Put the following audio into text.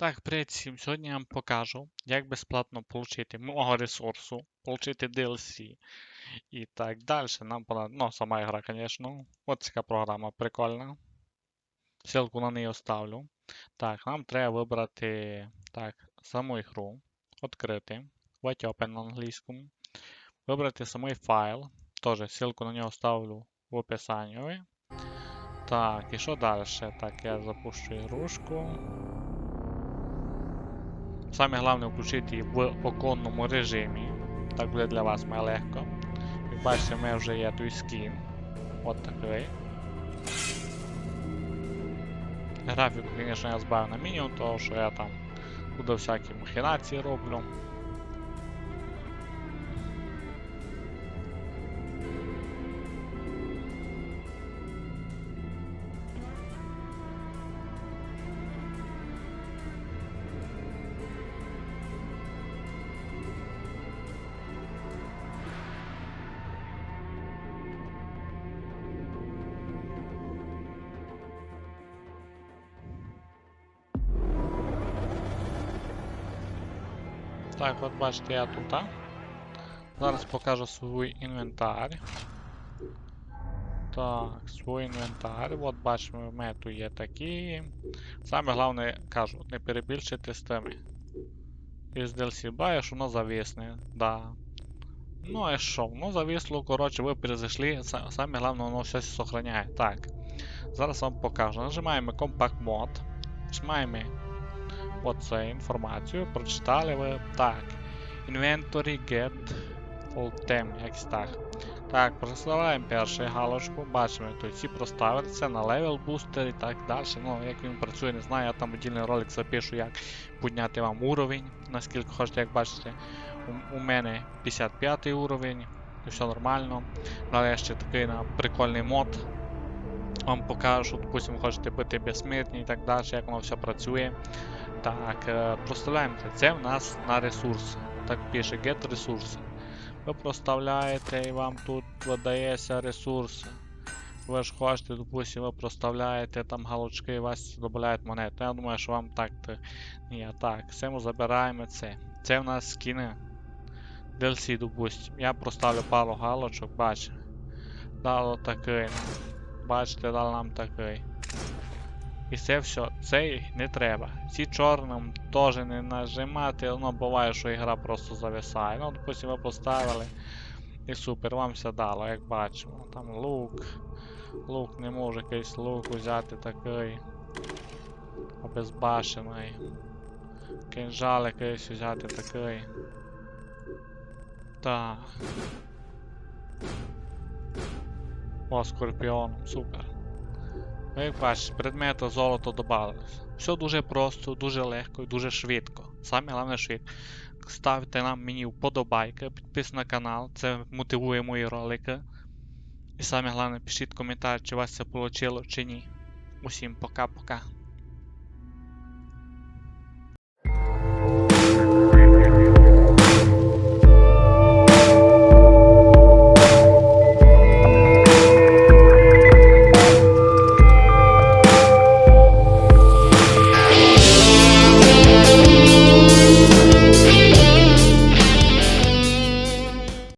Так, привіт всім. Сьогодні я вам покажу, як безплатно отримати мого ресурсу, отримати DLC і так далі. Нам пора, ну, сама гра, звісно. Ось така програма прикольна. Ссылку на неї оставлю. Так, нам треба вибрати так, саму ігру, відкрити, White Open на англійському. Вибрати самий файл. Теж ссылку на нього ставлю в описанні. Так, і що далі? Так, я запущу ігрушку. Саме головне включити її в оконному режимі. Так буде для вас має легко. Як бачите, в мене вже є той скін. От такий. Графіку, звісно, я збавив на мінімум, тому що я там буду всякі махінації роблю. Так, от бачите, я тут. Зараз покажу свій інвентар. Так, свій інвентар. От бачимо, в мене тут є такі. Саме головне, кажу, не перебільшити з тими. Із DLC баєш, воно зависне, да. Ну а що, воно зависло, коротше, ви перезайшли, саме головне, воно все сохраняє. Так. Зараз вам покажу. Нажимаємо Compact Mod. Нажимаємо оце інформацію, прочитали ви. Так. Inventory get all tem, якось так. Так, проставляємо першу галочку, бачимо, тут всі проставиться на левел бустер і так далі. Ну, як він працює, не знаю, я там віддільний ролик запишу, як підняти вам уровень, наскільки хочете, як бачите. У, у мене 55 уровень, і все нормально. Далі ще такий на прикольний мод. Вам покажу, що, допустим, хочете бути безсмертні і так далі, як воно все працює. Так, е, проставляємо це. В нас на ресурс. Так пише get ресурси. Ви проставляєте і вам тут видається ресурс. Ви ж хочете, допустим, ви проставляєте там галочки і вас додають монети. Я думаю, що вам так. то Ні, так, це ми забираємо це. Це в нас скини. DLC, допустим. Я проставлю пару галочок, бачите. Дало такий. Бачите, дали нам такий. І це все, цей не треба. Ці чорним теж не нажимати, воно буває, що ігра просто зависає. Ну, допустим, ви поставили. І супер, вам все дало, як бачимо. Там лук. Лук не може якийсь лук взяти такий. Обезбашений. Кинжал якийсь взяти такий. Так. О, скорпіоном, супер. Ну, як бачиш, предмети золото додавалися. Все дуже просто, дуже легко і дуже швидко. Саме головне швидко. Ставте нам мені вподобайки, підписуйтесь на канал, це мотивує мої ролики. І саме головне, пишіть коментар, чи у вас це вийшло чи ні. Усім пока-пока.